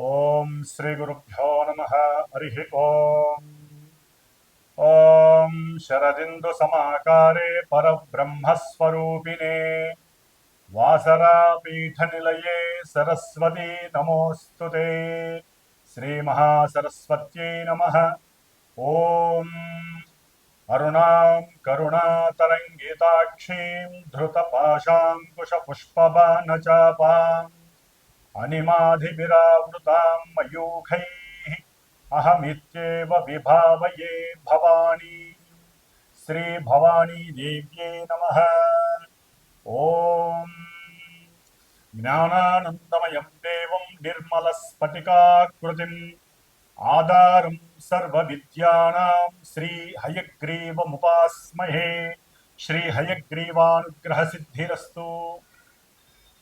ॐ ओम नमः, हरिः ॐ ॐ वासरा पीठ निलये सरस्वती नमोऽस्तु ते। श्रीमहासरस्वत्यै नमः। ॐ अरुणां करुणातरङ्गिताक्षीं, धृतपाशाङ्कुशपुष्पबाणचापाम्। अनिमाधिभिरावृतां मयूखैः। अहमित्येव विभावये भवानी। श्रीभवानी देव्ये नमः। ॐ ज्ञानानन्दमयं देवं निर्मलस्फटिकाकृतिम्। आधारं सर्वविद्यानां श्रीहयग्रीवमुपास्महे। श्रीहयग्रीवानुग्रहसिद्धिरस्तु।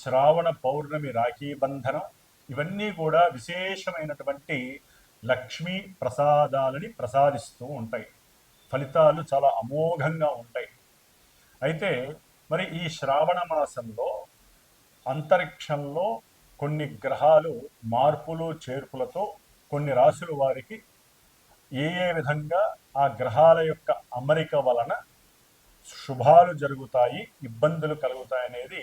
శ్రావణ పౌర్ణమి రాఖీ బంధనం ఇవన్నీ కూడా విశేషమైనటువంటి లక్ష్మీ ప్రసాదాలని ప్రసాదిస్తూ ఉంటాయి. ఫలితాలు చాలా అమోఘంగా ఉంటాయి. అయితే మరి ఈ శ్రావణ మాసంలో అంతరిక్షంలో కొన్ని గ్రహాలు మార్పులు చేర్పులతో కొన్ని రాశుల వారికి ఏ ఏ విధంగా ఆ గ్రహాల యొక్క అమరిక వలన శుభాలు జరుగుతాయి ఇబ్బందులు కలుగుతాయి అనేది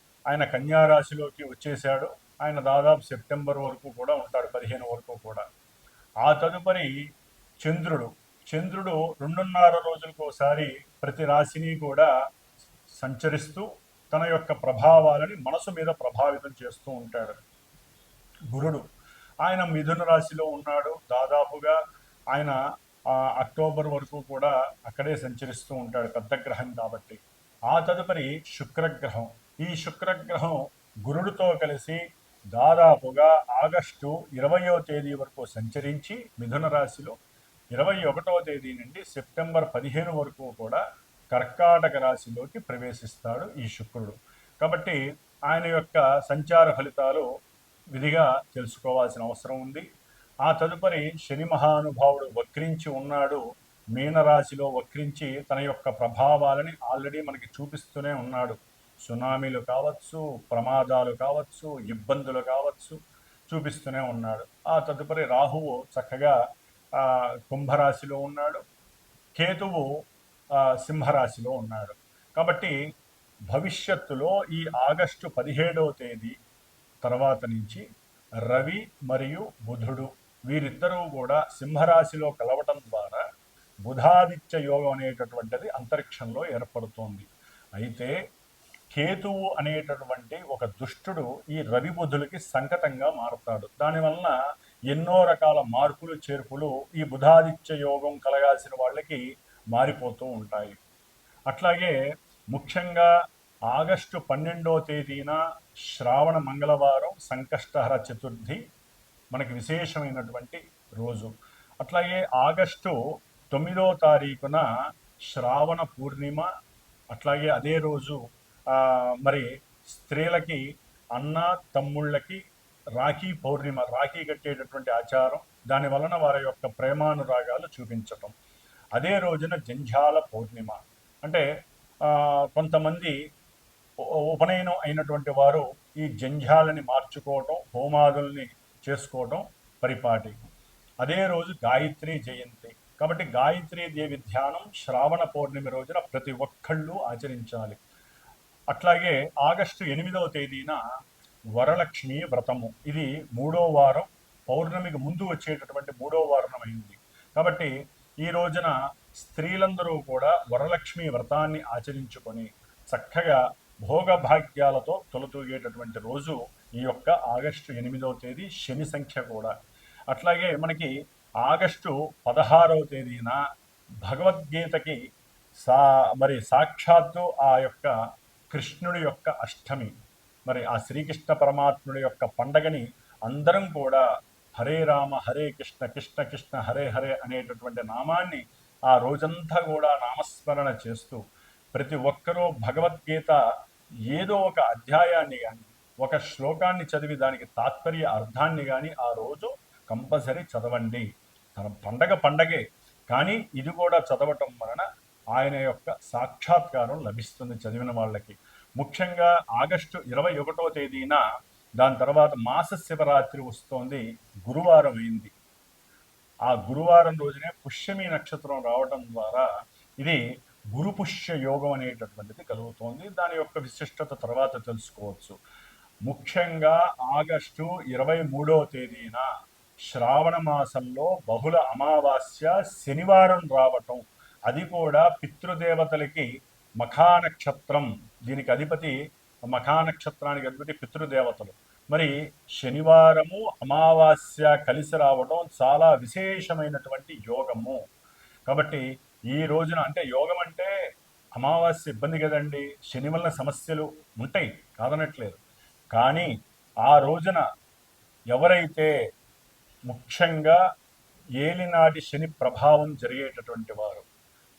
ఆయన కన్యా రాశిలోకి వచ్చేసాడు ఆయన దాదాపు సెప్టెంబర్ వరకు కూడా ఉంటాడు పదిహేను వరకు కూడా. ఆ తదుపరి చంద్రుడు. చంద్రుడు రెండున్నర రోజులకు ఒకసారి ప్రతి రాశిని కూడా సంచరిస్తూ తన యొక్క ప్రభావాలని మనసు మీద ప్రభావితం చేస్తూ ఉంటాడు. గురుడు. ఆయన మిథున రాశిలో ఉన్నాడు. దాదాపుగా ఆయన అక్టోబర్ వరకు కూడా అక్కడే సంచరిస్తూ ఉంటాడు పెద్ద గ్రహం కాబట్టి. ఆ తదుపరి శుక్రగ్రహం. ఈ శుక్రగ్రహం గురుడితో కలిసి దాదాపుగా ఆగస్టు ఇరవయో తేదీ వరకు సంచరించి మిథున రాశిలో ఇరవై ఒకటవ తేదీ నుండి సెప్టెంబర్ పదిహేను వరకు కూడా కర్కాటక రాశిలోకి ప్రవేశిస్తాడు ఈ శుక్రుడు. కాబట్టి ఆయన యొక్క సంచార ఫలితాలు విధిగా తెలుసుకోవాల్సిన అవసరం ఉంది. ఆ తదుపరి శని మహానుభావుడు వక్రించి ఉన్నాడు. మీనరాశిలో వక్రించి తన యొక్క ప్రభావాలని ఆల్రెడీ మనకి చూపిస్తూనే ఉన్నాడు. సునామీలు కావచ్చు ప్రమాదాలు కావచ్చు ఇబ్బందులు కావచ్చు చూపిస్తూనే ఉన్నాడు. ఆ తదుపరి రాహువు చక్కగా కుంభరాశిలో ఉన్నాడు. కేతువు సింహరాశిలో ఉన్నాడు. కాబట్టి భవిష్యత్తులో ఈ ఆగస్టు పదిహేడవ తేదీ తర్వాత నుంచి రవి మరియు బుధుడు వీరిద్దరూ కూడా సింహరాశిలో కలవటం ద్వారా బుధాదిత్య యోగం అనేటటువంటిది అంతరిక్షంలో ఏర్పడుతోంది. అయితే కేతువు అనేటటువంటి ఒక దుష్టుడు ఈ రవి బుధులకి సంకటంగా మారుతాడు. దానివలన ఎన్నో రకాల మార్పులు చేర్పులు ఈ బుధాదిత్య యోగం కలగాల్సిన వాళ్ళకి మారిపోతూ ఉంటాయి. అట్లాగే ముఖ్యంగా ఆగస్టు పన్నెండో తేదీన శ్రావణ మంగళవారం సంకష్టహర చతుర్థి మనకి విశేషమైనటువంటి రోజు. అట్లాగే ఆగస్టు తొమ్మిదో తారీఖున శ్రావణ పూర్ణిమ అట్లాగే అదే రోజు మరి స్త్రీలకి అన్న తమ్ముళ్ళకి రాఖీ పౌర్ణిమ రాఖీ కట్టేటటువంటి ఆచారం దాని వలన వారి యొక్క ప్రేమానురాగాలు చూపించటం. అదే రోజున జంఝాల పౌర్ణిమ. అంటే కొంతమంది ఉపనయనం అయినటువంటి వారు ఈ జంఝాలని మార్చుకోవటం హోమాదుల్ని చేసుకోవటం పరిపాటి. అదే రోజు గాయత్రి జయంతి. కాబట్టి గాయత్రీ దేవి ధ్యానం శ్రావణ పౌర్ణమి రోజున ప్రతి ఒక్కళ్ళు ఆచరించాలి. అట్లాగే ఆగస్టు ఎనిమిదవ తేదీన వరలక్ష్మి వ్రతము. ఇది మూడో వారం పౌర్ణమికి ముందు వచ్చేటటువంటి మూడో వారం అయింది. కాబట్టి ఈ రోజున స్త్రీలందరూ కూడా వరలక్ష్మి వ్రతాన్ని ఆచరించుకొని చక్కగా భోగభాగ్యాలతో తొలతూగేటటువంటి రోజు ఈ యొక్క ఆగస్టు ఎనిమిదవ తేదీ శని సంఖ్య కూడా. అట్లాగే మనకి ఆగస్టు పదహారవ తేదీన భగవద్గీతకి సా మరి సాక్షాత్తు ఆ యొక్క కృష్ణుడి యొక్క అష్టమి. మరి ఆ శ్రీకృష్ణ పరమాత్ముడి యొక్క పండగని అందరం కూడా హరే రామ హరే కృష్ణ కృష్ణ కృష్ణ హరే హరే అనేటటువంటి నామాన్ని ఆ రోజంతా కూడా నామస్మరణ చేస్తూ ప్రతి ఒక్కరూ భగవద్గీత ఏదో ఒక అధ్యాయాన్ని కానీ ఒక శ్లోకాన్ని చదివి దానికి తాత్పర్య అర్థాన్ని కానీ ఆ రోజు కంపల్సరీ చదవండి. తన పండగ పండగే. కానీ ఇది కూడా చదవటం వలన ఆయన యొక్క సాక్షాత్కారం లభిస్తుంది చదివిన వాళ్ళకి. ముఖ్యంగా ఆగస్టు ఇరవై ఒకటో తేదీన దాని తర్వాత మాస శివరాత్రి వస్తోంది గురువారం అయింది. ఆ గురువారం రోజునే పుష్యమి నక్షత్రం రావడం ద్వారా ఇది గురు పుష్య యోగం అనేటటువంటిది కలుగుతోంది. దాని యొక్క విశిష్టత తర్వాత తెలుసుకోవచ్చు. ముఖ్యంగా ఆగస్టు ఇరవై మూడవ తేదీన శ్రావణ మాసంలో బహుళ అమావాస్య శనివారం రావటం అది కూడా పితృదేవతలకి మఖానక్షత్రం. దీనికి అధిపతి మఖానక్షత్రానికి అధిపతి పితృదేవతలు. మరి శనివారము అమావాస్య కలిసి రావడం చాలా విశేషమైనటువంటి యోగము. కాబట్టి ఈ రోజున అంటే యోగం అంటే అమావాస్య ఇబ్బంది కదండి. శని వలన సమస్యలు ఉంటాయి కాదనట్లేదు. కానీ ఆ రోజున ఎవరైతే ముఖ్యంగా ఏలినాటి శని ప్రభావం జరిగేటటువంటి వారు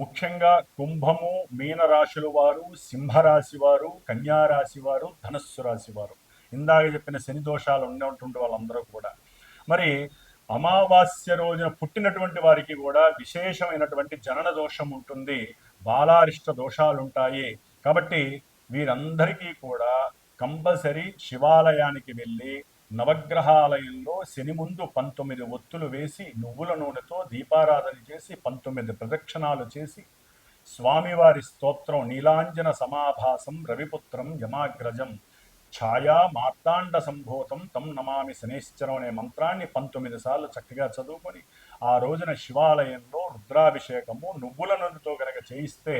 ముఖ్యంగా కుంభము మీనరాశుల వారు సింహరాశి వారు కన్యారాశి వారు ధనస్సు రాశి వారు. ఇందాక చెప్పిన శని దోషాలు ఉన్నటువంటి వాళ్ళందరూ కూడా. మరి అమావాస్య రోజున పుట్టినటువంటి వారికి కూడా విశేషమైనటువంటి జనన దోషం ఉంటుంది. బాలారిష్ట దోషాలు ఉంటాయి కాబట్టి వీరందరికీ కూడా కంపల్సరీ శివాలయానికి వెళ్ళి నవగ్రహాలయంలో శని ముందు పంతొమ్మిది ఒత్తులు వేసి నువ్వుల నూనెతో దీపారాధన చేసి పంతొమ్మిది ప్రదక్షిణాలు చేసి స్వామివారి స్తోత్రం నీలాంజన సమాభాసం రవిపుత్రం యమాగ్రజం ఛాయా మార్తాండ సంభూతం తం నమామి శనేశ్వరం అనే మంత్రాన్ని పంతొమ్మిది సార్లు చక్కగా చదువుకొని ఆ రోజున శివాలయంలో రుద్రాభిషేకము నువ్వుల నూనెతో కనుక చేయిస్తే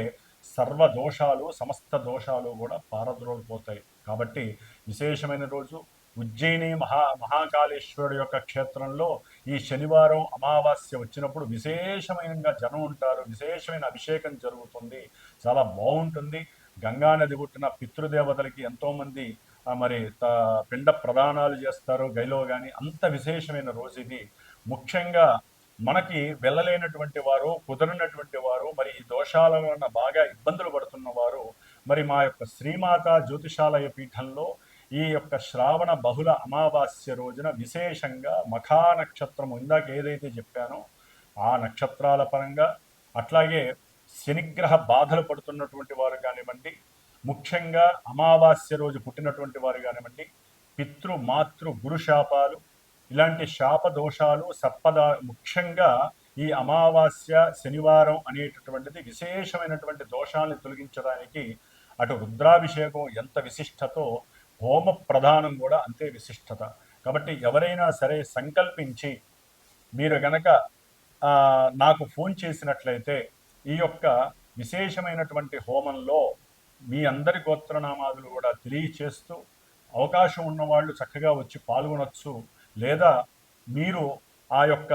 సర్వ దోషాలు సమస్త దోషాలు కూడా పారద్రోలిపోతాయి. కాబట్టి విశేషమైన రోజు ఉజ్జయిని మహా మహాకాళేశ్వరుడు యొక్క క్షేత్రంలో ఈ శనివారం అమావాస్య వచ్చినప్పుడు విశేషమైన జనం ఉంటారు విశేషమైన అభిషేకం జరుగుతుంది. చాలా బాగుంటుంది. గంగా నది పుట్టిన పితృదేవతలకి ఎంతోమంది మరి త- పిండ ప్రదానాలు చేస్తారు గైలో కానీ అంత విశేషమైన రోజు ఇది. ముఖ్యంగా మనకి వెళ్ళలేనటువంటి వారు కుదరనటువంటి వారు మరి ఈ దోషాల వలన బాగా ఇబ్బందులు పడుతున్న వారు మరి మా యొక్క శ్రీమాత జ్యోతిషాలయ పీఠంలో ఈ యొక్క శ్రావణ బహుళ అమావాస్య రోజున విశేషంగా మఖా నక్షత్రం ఇందాక ఏదైతే చెప్పానో ఆ నక్షత్రాల పరంగా అట్లాగే శనిగ్రహ బాధలు పడుతున్నటువంటి వారు కానివ్వండి ముఖ్యంగా అమావాస్య రోజు పుట్టినటువంటి వారు కానివ్వండి పితృ మాతృ గురు శాపాలు ఇలాంటి శాప దోషాలు సప్పద ముఖ్యంగా ఈ అమావాస్య శనివారం అనేటటువంటిది విశేషమైనటువంటి దోషాలను తొలగించడానికి అటు రుద్రాభిషేకం ఎంత విశిష్టతో హోమ ప్రధానం కూడా అంతే విశిష్టత. కాబట్టి ఎవరైనా సరే సంకల్పించి మీరు గనక నాకు ఫోన్ చేసినట్లయితే ఈ యొక్క విశేషమైనటువంటి హోమంలో మీ అందరి గోత్రనామాదులు కూడా తెలియచేస్తూ అవకాశం ఉన్నవాళ్ళు చక్కగా వచ్చి పాల్గొనొచ్చు. లేదా మీరు ఆ యొక్క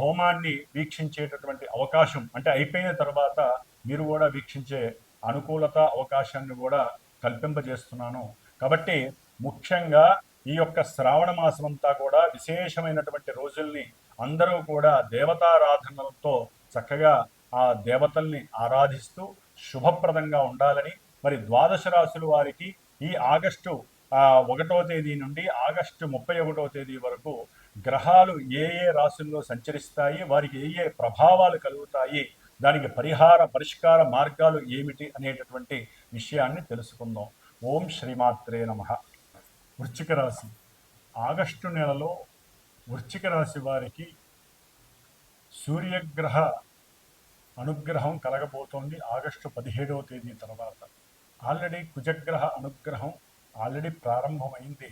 హోమాన్ని వీక్షించేటటువంటి అవకాశం అంటే అయిపోయిన తర్వాత మీరు కూడా వీక్షించే అనుకూలత అవకాశాన్ని కూడా కల్పింపజేస్తున్నాను. కాబట్టి ముఖ్యంగా ఈ యొక్క శ్రావణ మాసం అంతా కూడా విశేషమైనటువంటి రోజుల్ని అందరూ కూడా దేవతారాధనలతో చక్కగా ఆ దేవతల్ని ఆరాధిస్తూ శుభప్రదంగా ఉండాలని మరి ద్వాదశ రాశుల వారికి ఈ ఆగస్టు ఒకటో తేదీ నుండి ఆగస్టు ముప్పై ఒకటో తేదీ వరకు గ్రహాలు ఏ ఏ రాశుల్లో సంచరిస్తాయి వారికి ఏ ఏ ప్రభావాలు కలుగుతాయి దానికి పరిహార పరిష్కార మార్గాలు ఏమిటి అనేటటువంటి విషయాన్ని తెలుసుకుందాం. ఓం శ్రీమాత్రే నమ. వృశ్చిక రాశి. ఆగస్టు నెలలో వృశ్చిక రాశి వారికి సూర్యగ్రహ అనుగ్రహం కలగబోతోంది ఆగస్టు పదిహేడవ తేదీ తర్వాత. ఆల్రెడీ కుజగ్రహ అనుగ్రహం ఆల్రెడీ ప్రారంభమైంది.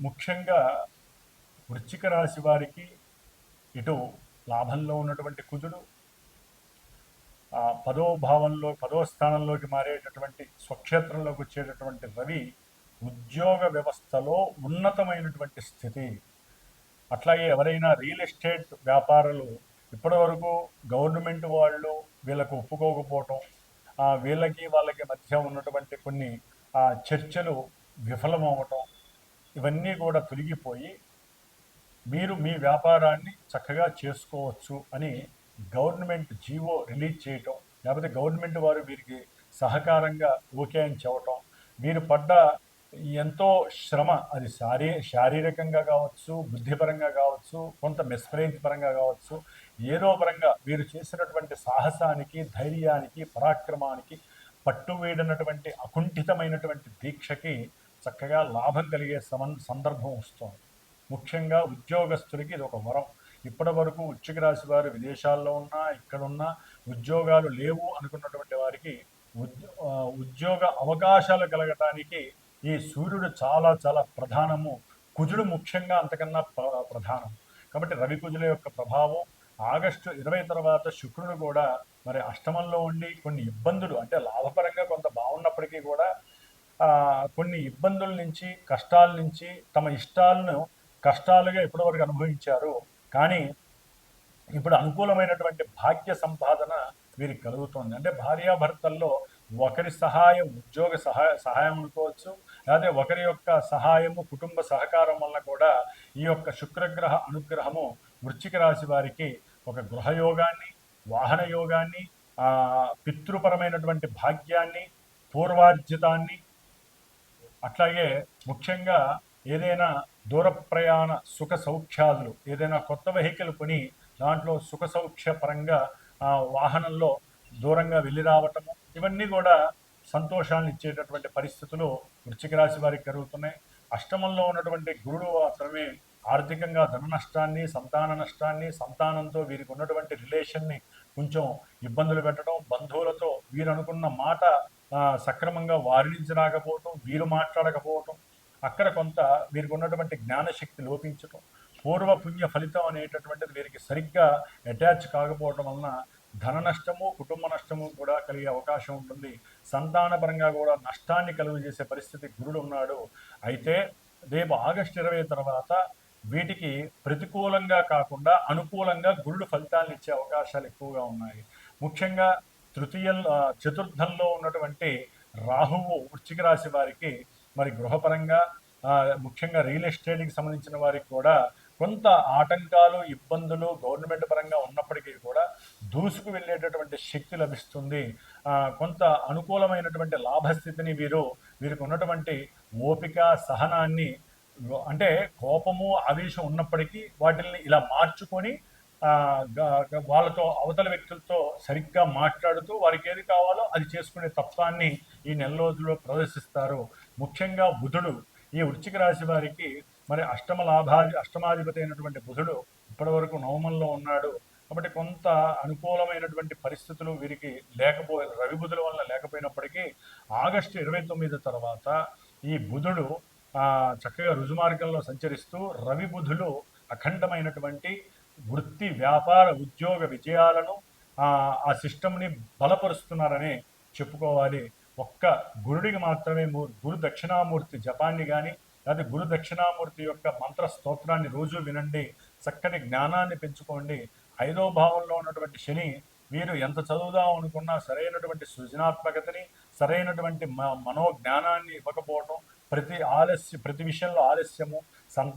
ముఖ్యంగా వృశ్చిక రాశి వారికి ఇటు లాభంలో ఉన్నటువంటి కుజుడు పదో భావంలో పదో స్థానంలోకి మారేటటువంటి స్వక్షేత్రంలోకి వచ్చేటటువంటి రవి ఉద్యోగ వ్యవస్థలో ఉన్నతమైనటువంటి స్థితి. అట్లాగే ఎవరైనా రియల్ ఎస్టేట్ వ్యాపారులు ఇప్పటివరకు గవర్నమెంట్ వాళ్ళు వీళ్ళకు ఒప్పుకోకపోవటం వీళ్ళకి వాళ్ళకి మధ్య ఉన్నటువంటి కొన్ని చర్చలు విఫలమవ్వటం ఇవన్నీ కూడా తొలగిపోయి మీరు మీ వ్యాపారాన్ని చక్కగా చేసుకోవచ్చు అని గవర్నమెంట్ జీవో రిలీజ్ చేయటం లేకపోతే గవర్నమెంట్ వారు వీరికి సహకారంగా ఓకే అని చెప్పటం వీరు పడ్డ ఎంతో శ్రమ అది శారీ శారీరకంగా కావచ్చు బుద్ధిపరంగా కావచ్చు కొంత మెస్పరేజ్ పరంగా కావచ్చు ఏదో పరంగా వీరు చేసినటువంటి సాహసానికి ధైర్యానికి పరాక్రమానికి పట్టు వీడనటువంటి అకుంఠితమైనటువంటి దీక్షకి చక్కగా లాభం కలిగే సమ సందర్భం వస్తుంది. ముఖ్యంగా ఉద్యోగస్తులకి ఇది ఒక వరం. ఇప్పటి వరకు వృశ్చిక రాశి వారు విదేశాల్లో ఉన్నా ఇక్కడ ఉన్నా ఉద్యోగాలు లేవు అనుకున్నటువంటి వారికి ఉద్యోగ అవకాశాలు కలగటానికి ఈ సూర్యుడు చాలా చాలా ప్రధానము. కుజుడు ముఖ్యంగా అంతకన్నా ప్ర- ప్రధానం. కాబట్టి రవి కుజుల యొక్క ప్రభావం ఆగస్టు ఇరవై తర్వాత శుక్రుడు కూడా మరి అష్టమంలో ఉండి కొన్ని ఇబ్బందులు అంటే లాభపరంగా కొంత బాగున్నప్పటికీ కూడా కొన్ని ఇబ్బందుల నుంచి కష్టాల నుంచి తమ ఇష్టాలను కష్టాలుగా ఇప్పటివరకు అనుభవించారు? కానీ ఇప్పుడు అనుకూలమైనటువంటి భాగ్య సంపాదన వీరికి కలుగుతుంది. అంటే భార్యాభర్తల్లో ఒకరి సహాయం ఉద్యోగ సహాయ సహాయం అనుకోవచ్చు లేదా ఒకరి యొక్క సహాయము కుటుంబ సహకారం వల్ల కూడా ఈ యొక్క శుక్రగ్రహ అనుగ్రహము వృశ్చిక రాశి వారికి ఒక గృహయోగాన్ని వాహన యోగాన్ని పితృపరమైనటువంటి భాగ్యాన్ని పూర్వార్జితాన్ని అట్లాగే ముఖ్యంగా ఏదైనా దూర ప్రయాణ సుఖ సౌఖ్యాదులు. ఏదైనా కొత్త వెహికల్ కొని దాంట్లో సుఖ సౌఖ్య పరంగా వాహనంలో దూరంగా వెళ్ళి రావటము ఇవన్నీ కూడా సంతోషాన్ని ఇచ్చేటటువంటి పరిస్థితులు వృశ్చిక రాశి వారికి కలుగుతున్నాయి. అష్టమంలో ఉన్నటువంటి గురుడు మాత్రమే ఆర్థికంగా ధన నష్టాన్ని సంతాన నష్టాన్ని సంతానంతో వీరికి ఉన్నటువంటి రిలేషన్ని కొంచెం ఇబ్బందులు పెట్టడం బంధువులతో వీరు అనుకున్న మాట సక్రమంగా వారి నుంచి రాకపోవటం వీరు మాట్లాడకపోవటం అక్కడ కొంత వీరికి ఉన్నటువంటి జ్ఞానశక్తి లోపించటం పూర్వ పుణ్య ఫలితం అనేటటువంటిది వీరికి సరిగ్గా అటాచ్ కాకపోవడం వలన ధన నష్టము కుటుంబ నష్టము కూడా కలిగే అవకాశం ఉంటుంది. సంతానపరంగా కూడా నష్టాన్ని కలుగజేసే పరిస్థితి గురుడు ఉన్నాడు. అయితే రేపు ఆగస్టు ఇరవై తర్వాత వీటికి ప్రతికూలంగా కాకుండా అనుకూలంగా గురుడు ఫలితాలను ఇచ్చే అవకాశాలు ఎక్కువగా ఉన్నాయి. ముఖ్యంగా తృతీయ చతుర్థంలో ఉన్నటువంటి రాహువు వృశ్చిక రాశి వారికి మరి గృహపరంగా ముఖ్యంగా రియల్ ఎస్టేట్కి సంబంధించిన వారికి కూడా కొంత ఆటంకాలు ఇబ్బందులు గవర్నమెంట్ పరంగా ఉన్నప్పటికీ కూడా దూసుకు వెళ్ళేటటువంటి శక్తి లభిస్తుంది. కొంత అనుకూలమైనటువంటి లాభస్థితిని వీరు వీరికి ఉన్నటువంటి ఓపిక సహనాన్ని అంటే కోపము ఆవేశం ఉన్నప్పటికీ వాటిని ఇలా మార్చుకొని వాళ్ళతో అవతల వ్యక్తులతో సరిగ్గా మాట్లాడుతూ వారికి ఏది కావాలో అది చేసుకునే తత్వాన్ని ఈ నెల రోజుల్లో ప్రదర్శిస్తారు. ముఖ్యంగా బుధుడు ఈ వృశ్చిక రాశి వారికి మరి అష్టమ లాభా అష్టమాధిపతి అయినటువంటి బుధుడు ఇప్పటివరకు నవమంలో ఉన్నాడు. కాబట్టి కొంత అనుకూలమైనటువంటి పరిస్థితులు వీరికి లేకపో రవి బుధుల వల్ల లేకపోయినప్పటికీ ఆగస్టు ఇరవై తొమ్మిది తర్వాత ఈ బుధుడు చక్కగా రుజుమార్గంలో సంచరిస్తూ రవి బుధులు అఖండమైనటువంటి వృత్తి వ్యాపార ఉద్యోగ విజయాలను ఆ సిస్టమ్ని బలపరుస్తున్నారని చెప్పుకోవాలి. ఒక్క గురుడికి మాత్రమే ము- గురు దక్షిణామూర్తి జపాన్ని కానీ లేదా గురు దక్షిణామూర్తి యొక్క మంత్ర స్తోత్రాన్ని రోజు వినండి చక్కటి జ్ఞానాన్ని పెంచుకోండి. ఐదో భావంలో ఉన్నటువంటి శని మీరు ఎంత చదువుదాం అనుకున్నా సరైనటువంటి సృజనాత్మకతని సరైనటువంటి మ- మనోజ్ఞానాన్ని ఇవ్వకపోవటం ప్రతి ఆలస్య ప్రతి విషయంలో ఆలస్యము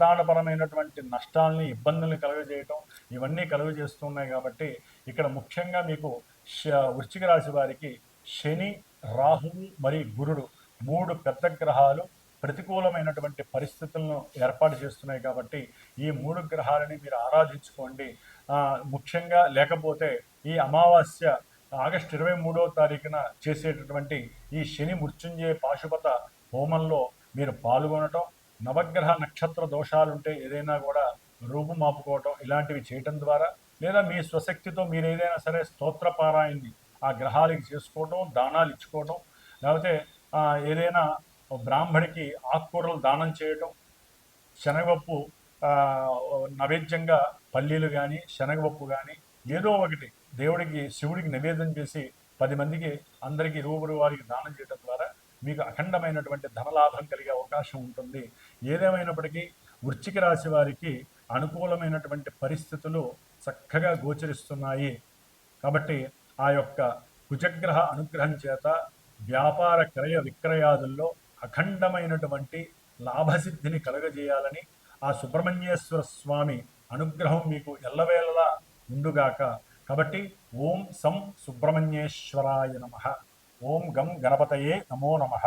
సంతానపరమైనటువంటి నష్టాలని ఇబ్బందుల్ని కలుగజేయటం ఇవన్నీ కలుగజేస్తున్నాయి కాబట్టి ఇక్కడ ముఖ్యంగా మీకు శ- వృశ్చిక రాశి వారికి శని రాహువు మరియు గురుడు మూడు పెద్ద గ్రహాలు ప్రతికూలమైనటువంటి పరిస్థితులను ఏర్పాటు చేస్తున్నాయి కాబట్టి ఈ మూడు గ్రహాలని మీరు ఆరాధించుకోండి. ముఖ్యంగా లేకపోతే ఈ అమావాస్య ఆగస్టు ఇరవై మూడవ తారీఖున చేసేటటువంటి ఈ శని మృత్యుంజయ పాశుపత హోమంలో మీరు పాల్గొనటం నవగ్రహ నక్షత్ర దోషాలుంటే ఏదైనా కూడా రూపు మాపుకోవటం ఇలాంటివి చేయటం ద్వారా లేదా మీ స్వశక్తితో మీరు ఏదైనా సరే స్తోత్రపారాయణని ఆ గ్రహాలకి చేసుకోవటం దానాలు ఇచ్చుకోవటం లేకపోతే ఏదైనా బ్రాహ్మడికి ఆకుకూరలు దానం చేయటం శనగపప్పు నైవేద్యంగా పల్లీలు కానీ శనగపప్పు కానీ ఏదో ఒకటి దేవుడికి శివుడికి నివేదన చేసి పది మందికి అందరికీ రూబరు వారికి దానం చేయడం ద్వారా మీకు అఖండమైనటువంటి ధనలాభం కలిగే అవకాశం ఉంటుంది. ఏదేమైనప్పటికీ వృశ్చిక రాశి వారికి అనుకూలమైనటువంటి పరిస్థితులు చక్కగా గోచరిస్తున్నాయి. కాబట్టి ఆ యొక్క కుజగ్రహ అనుగ్రహం చేత వ్యాపార క్రయ విక్రయాదుల్లో అఖండమైనటువంటి లాభసిద్ధిని కలగజేయాలని ఆ సుబ్రహ్మణ్యేశ్వర స్వామి అనుగ్రహం మీకు ఎల్లవేళలా ఉండుగాక. కాబట్టి ఓం సం సుబ్రహ్మణ్యేశ్వరాయ నమ. ఓం గం గణపతయే నమో నమః.